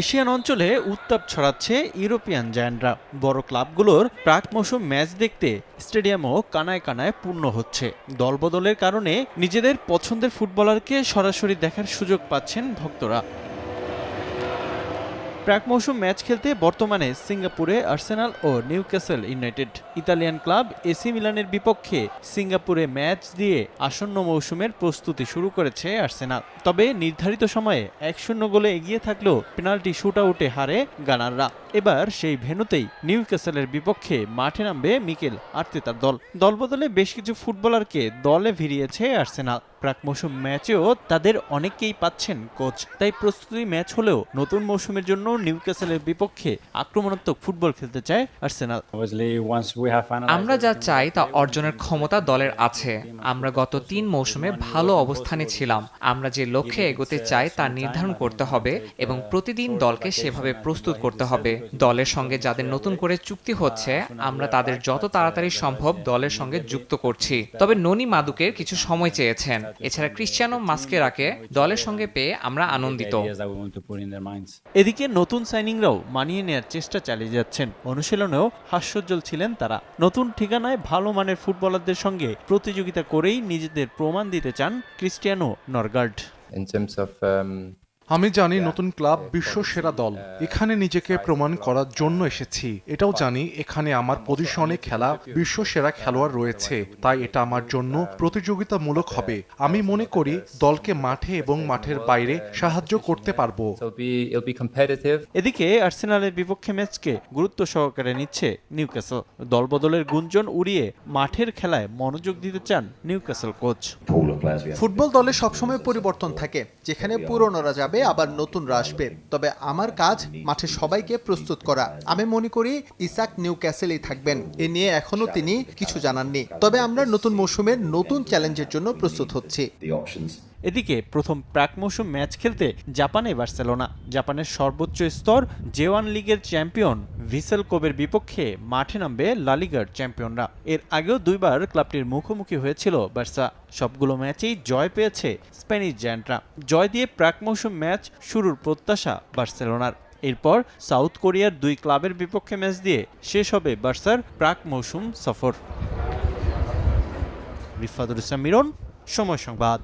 Asian অঞ্চলে উত্তাপ ছড়াচ্ছে ইউরোপিয়ান জায়ান্টরা বড় ক্লাবগুলোর প্রাক মৌসুম ম্যাচ দেখতে স্টেডিয়ামও কানায় কানায় পূর্ণ হচ্ছে। দলবদলের কারণে নিজেদের পছন্দের ফুটবলারকে সরাসরি দেখার সুযোগ পাচ্ছেন ভক্তরা। প্রাক মৌসুম ম্যাচ খেলতে বর্তমানে সিঙ্গাপুরে আর্সেনাল ও Newcastle United. Italian club AC মিলানের বিপক্ষে সিঙ্গাপুরে ম্যাচ দিয়ে আসন্ন মৌসুমের প্রস্তুতি শুরু করেছে আর্সেনাল। তবে নির্ধারিত সময়ে এক শূন্য গোলে এগিয়ে থাকলেও পেনাল্টি শুট আউটে হারে গানাররা। এবার সেই ভেন্যুতেই নিউক্যাসলের বিপক্ষে মাঠে নামবে মিকেল আর্তেতার দল। দলবদলে বেশ কিছু ফুটবলারকে দলে ভিড়িয়েছে আর্সেনাল। প্রাক মৌসুম ম্যাচেও তাদের অনেকেই পাচ্ছেন কোচ। তাই প্রস্তুতি ম্যাচ হলেও নতুন মৌসুমের জন্য নিউক্যাসলের বিপক্ষে আক্রমণাত্মক ফুটবল খেলতে চায় আর্সেনাল। আমরা যা চাই তা অর্জনের ক্ষমতা দলের আছে। আমরা গত তিন মৌসুমে ভালো অবস্থানে ছিলাম। আমরা যে লক্ষ্যে এগোতে চাই তা নির্ধারণ করতে হবে এবং প্রতিদিন দলকে সেভাবে প্রস্তুত করতে হবে। দলের সঙ্গে যাদের নতুন করে চুক্তি হচ্ছে আমরা তাদের যত তাড়াতাড়ি সম্ভব দলের সঙ্গে যুক্ত করছি। তবে ননি মাদুকের কিছু সময় চেয়েছেন। এছাড়া ক্রিশ্চিয়ানো মাস্কেরাকে দলের সঙ্গে পেয়ে আমরা আনন্দিত. এদিকে নতুন সাইনিংরাও মানিয়ে নেয়ার চেষ্টা চালিয়ে যাচ্ছেন। অনুশীলনেও হাস্যোজ্জ্বল ছিলেন তারা। নতুন ঠিকানায় ভালো মানের ফুটবলারদের সঙ্গে প্রতিযোগিতা করেই নিজেদের প্রমাণ দিতে চান Cristiano Norgaard. In terms of um, আমি জানি নতুন ক্লাব বিশ্ব সেরা দল। এখানে নিজেকে প্রমাণ করার জন্য এসেছি। এটাও জানি এখানে আমার পজিশনে খেলা বিশ্ব সেরা খেলোয়াড় রয়েছে। তাই এটা আমার জন্য প্রতিযোগিতামূলক হবে। আমি মনে করি দলকে মাঠে এবং মাঠের বাইরে সাহায্য করতে পারব. এদিকে আর্সেনালের বিপক্ষে ম্যাচকে গুরুত্ব সহকারে নিচ্ছে নিউক্যাসল। দলবদলের গুঞ্জন উড়িয়ে মাঠের খেলায় মনোযোগ দিতে চান নিউক্যাসল কোচ। ফুটবল দলে সবসময় পরিবর্তন থাকে যেখানে পুরনোরা যাবে আবার নতুনরা আসবে। তবে আমার কাজ মাঠে সবাইকে প্রস্তুত করা। আমি মনে করি ইসাক নিউ ক্যাসেলেই থাকবেন এ নিয়ে এখনও তিনি কিছু জানাননি। তবে আমরা নতুন মৌসুমের নতুন চ্যালেঞ্জের জন্য প্রস্তুত হচ্ছি। এদিকে প্রথম প্রাক মৌসুম ম্যাচ খেলতে জাপানে বার্সেলোনা। জাপানের সর্বোচ্চ স্তর জে ওয়ান লিগের চ্যাম্পিয়ন ভিসেল কোবের বিপক্ষে মাঠে নামবে লালিগার চ্যাম্পিয়নরা। এর আগেও দুইবার ক্লাবটির মুখোমুখি হয়েছিল বার্সা। সবগুলো ম্যাচেই জয় পেয়েছে স্প্যানিশ জায়ান্টরা। জয় দিয়ে প্রাক মৌসুম ম্যাচ শুরুর প্রত্যাশা বার্সেলোনার। এরপর সাউথ কোরিয়ার দুই ক্লাবের বিপক্ষে ম্যাচ দিয়ে শেষ হবে বার্সার প্রাক মৌসুম সফর। রিফাদুল ইসলাম মিরন, সময় সংবাদ।